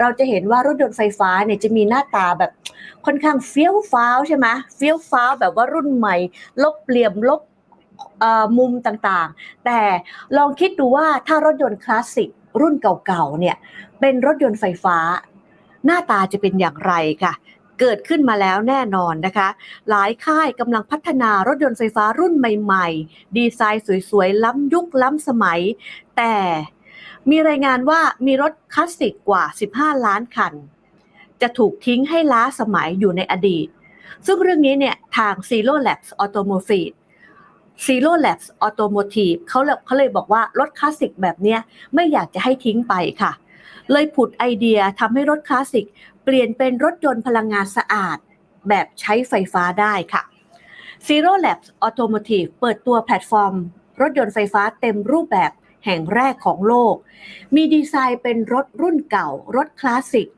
เราจะเห็นว่ารถยนต์ไฟฟ้าเนี่ยจะมีหน้าตาแบบค่อนข้างเฟี้ยวฟ้าวใช่ไหมเฟี้ยวฟ้าวแบบว่ารุ่นใหม่ ลบเหลี่ยมลบมุมต่างๆ แต่ลองคิดดูว่าถ้ารถยนต์คลาสสิกรุ่นเก่าๆเนี่ยเป็นรถยนต์ไฟฟ้า หน้าตาจะเป็นอย่างไรค่ะเกิดขึ้นมาแล้วแน่นอนนะคะ หลายค่ายกำลังพัฒนารถยนต์ไฟฟ้ารุ่นใหม่ ๆ ดีไซน์สวย ๆ ล้ำยุคล้ำสมัย แต่ มีรายงานว่ามีรถคลาสสิกกว่า 15 ล้านคัน จะถูกทิ้งให้ล้าสมัยอยู่ในอดีต ซึ่งเรื่องนี้เนี่ยทาง Zero Labs Automotive Zero Labs Automotive เขาเลยเขาเลยบอกว่ารถคลาสสิกแบบเนี้ยไม่อยากจะให้ทิ้งไปค่ะ เลยผุดไอเดียทำให้รถคลาสสิกเปลี่ยนเป็นรถยนต์พลังงานสะอาด แบบใช้ไฟฟ้าได้ค่ะ Zero Labs Automotive เปิดตัวแพลตฟอร์ม รถยนต์ไฟฟ้าเต็มรูปแบบ แห่งแรกของโลก มีดีไซน์เป็นรถรุ่นเก่า รถคลาสสิก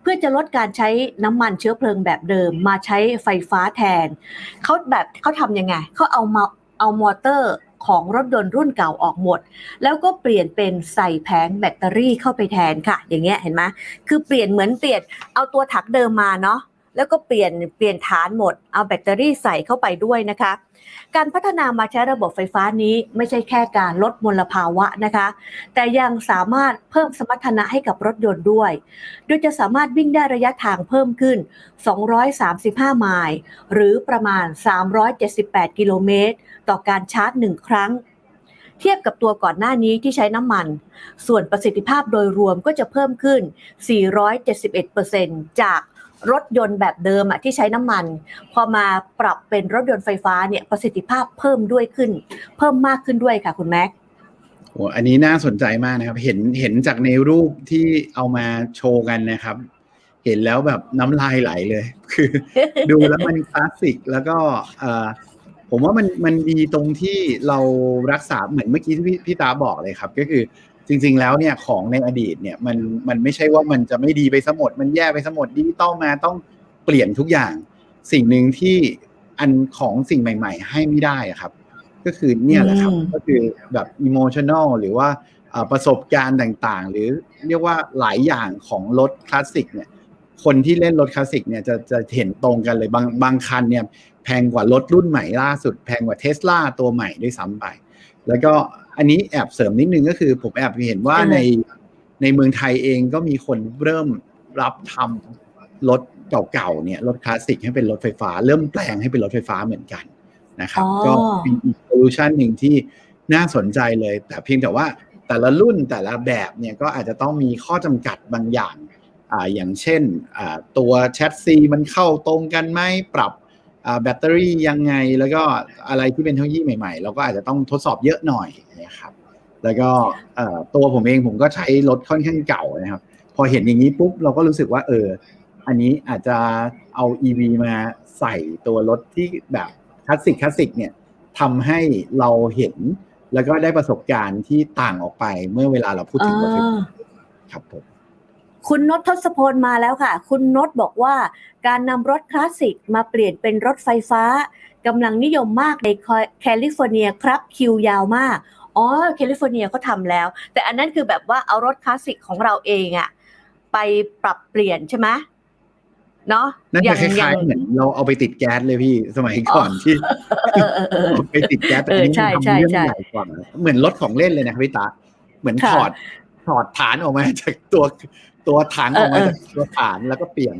เพื่อจะลดการใช้น้ำมันเชื้อเพลิงแบบเดิม มาใช้ไฟฟ้าแทน เขาแบบเขาทำยังไง เขาเอามาเอามอเตอร์ของรถยนต์รุ่นเก่าออกหมด แล้วก็เปลี่ยนเป็นใส่แผงแบตเตอรี่เข้าไปแทนค่ะ อย่างเงี้ยเห็นไหมคือเปลี่ยนเหมือนเปลี่ยนเอาตัวถังเดิมมาเนาะ แล้วก็เปลี่ยนเปลี่ยนฐานหมด เอาแบตเตอรี่ใส่เข้าไปด้วยนะคะ การพัฒนามาใช้ระบบไฟฟ้านี้ไม่ใช่แค่การลดมลภาวะนะคะ แต่ยังสามารถเพิ่มสมรรถนะให้กับรถยนต์ด้วย โดยจะสามารถวิ่งได้ระยะทางเพิ่มขึ้น 235 ไมล์ หรือประมาณ 378 กิโลเมตร ต่อการชาร์จหนึ่งครั้งเทียบกับตัวก่อนหน้านี้ที่ใช้น้ำมัน ส่วนประสิทธิภาพโดยรวมก็จะเพิ่มขึ้น 471%จาก รถยนต์แบบเดิมอะที่ใช้น้ำมัน พอมาปรับเป็นรถยนต์ไฟฟ้าเนี่ยประสิทธิภาพเพิ่มด้วยขึ้น เพิ่มมากขึ้นด้วยค่ะคุณแม็กโอ้อันนี้น่าสนใจมากนะครับ เห็นเห็นจากในรูปที่เอามาโชว์กันนะครับ เห็นแล้วแบบน้ำลายไหลเลย คือ ดูแล้วมันคลาสสิกแล้วก็เอ่อผมว่ามันมันดีตรงที่เรารักษาเหมือนเมื่อกี้ที่พี่พี่ตาบอกเลยครับ ก็คือ จริง ๆ แล้วเนี่ยของในอดีตเนี่ยมันมันไม่ใช่ว่ามันจะไม่ดีไปสมด มันแย่ไปสมดดิจิตอลมาต้องเปลี่ยนทุกอย่าง สิ่งหนึ่งที่อันของสิ่งใหม่ ๆ ให้ไม่ได้อะครับ ก็คือเนี่ยแหละครับอืมก็คือแบบอิโมชัน a ลหรือว่าเอ่อประสบการณ์ต่างๆ หรือเรียกว่าหลายอย่างของรถคลาสสิกเนี่ยคนที่เล่นรถคลาสสิกเนี่ยจะจะเห็นตรงกันเลยบางบางคันเนี่ยแพงกว่ารถรุ่นใหม่ล่าสุด แพงกว่าเทสลาตัวใหม่ด้วยซ้ำไป แล้วก็ อันนี้แอบเสริมนิดนึงก็คือ ผมแอบเห็นว่าอ่าในในเมืองไทยเองก็มีคนเริ่มรับทำรถเก่าๆเนี่ยรถคลาสสิกให้เป็นรถไฟฟ้า เริ่มแปลงให้เป็นรถไฟฟ้าเหมือนกันนะครับอ๋อก็เป็นอีกโซลูชันหนึ่งที่น่าสนใจเลย แต่เพียงแต่ว่าแต่ละรุ่นแต่ละแบบเนี่ยก็อาจจะต้องมีข้อจำกัดบางอย่างอ่าอย่างเช่นอ่าตัวแชทซีมันเข้าตรงกันไหมปรับอ่า แบตเตอรี่ยังไงแล้วก็อะไรที่เป็นเทคโนโลยีใหม่ๆ เราก็อาจจะต้องทดสอบเยอะหน่อยนะครับแล้วก็ตัวผมเองผมก็ใช้รถค่อนข้างเก่านะครับ พอเห็นอย่างนี้ปุ๊บเราก็รู้สึกว่า เออ อันนี้อาจจะเอา EV มาใส่ตัวรถที่แบบคลาสสิกคลาสสิกเนี่ยทำให้เราเห็นแล้วก็ได้ประสบการณ์ที่ต่างออกไปเมื่อเวลาเราพูดถึงรถไฟครับผม คุณนศทศพลมาแล้วค่ะ คุณนศบอกว่าการนำรถคลาสสิกมาเปลี่ยนเป็นรถไฟฟ้ากำลังนิยมมากในแคลิฟอร์เนียครับคิวยาวมาก อ๋อแคลิฟอร์เนียเขาทำแล้ว แต่อันนั้นคือแบบว่าเอารถคลาสสิกของเราเองอะไปปรับเปลี่ยนใช่ไหมเนาะน่าจะคล้ายๆเหมือนเราเอาไปติดแก๊สเลยพี่สมัยก่อนที่เออเออเออเอาไปติดแก๊สแต่อันนี้เออใช่มันใช่ทำเรื่องใช่ใหญ่กว่าเหมือนรถของเล่นเลยนะครับพี่ตาเหมือนค่ะถอด ถอดฐานออกมาจากตัวตัวถังออกมาเออเออจากตัวฐานแล้วก็เปลี่ยน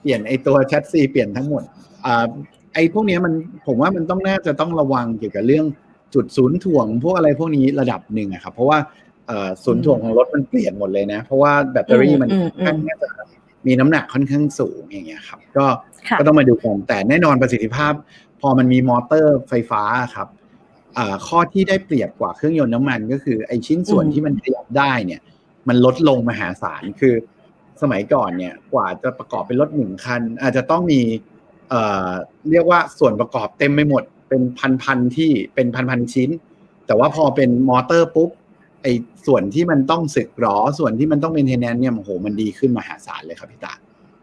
เปลี่ยนไอตัวแชสซีเปลี่ยนทั้งหมดอ่าไอพวกเนี้ยมันผมว่ามันต้องน่าจะต้องระวังเกี่ยวกับเรื่องจุดศูนย์ถ่วง พวกอะไรพวกนี้ระดับหนึ่งอะครับ เพราะว่าเอ่อศูนย์ถ่วงของรถมันเปลี่ยนหมดเลยนะ เพราะว่าแบตเตอรี่มันอืมอืมค่อนข้างจะมีน้ำหนักค่อนข้างสูงอย่างเงี้ยครับ ก็ค่ะก็ต้องมาดูกันแต่แน่นอนประสิทธิภาพ พอมันมีมอเตอร์ไฟฟ้าครับอ่า ข้อที่ได้เปรียบกว่าเครื่องยนต์น้ำมันก็คือไอชิ้นส่วนอืมที่มันขยับได้เนี่ย มันลดลงมหาศาลคือสมัยก่อนเนี่ยกว่าจะประกอบเป็นรถหนึ่งคัน อาจจะต้องมีเอ่อเรียกว่าส่วนประกอบเต็มไปหมด เป็นพันๆที่เป็นพันๆชิ้น แต่ว่าพอเป็นมอเตอร์ปุ๊บไอ้ส่วนที่มันต้องสึกหรอส่วนที่มันต้องเป็นเทนแนนเนี่ยโอ้โหมันดีขึ้นมหาศาลเลยครับพี่ตา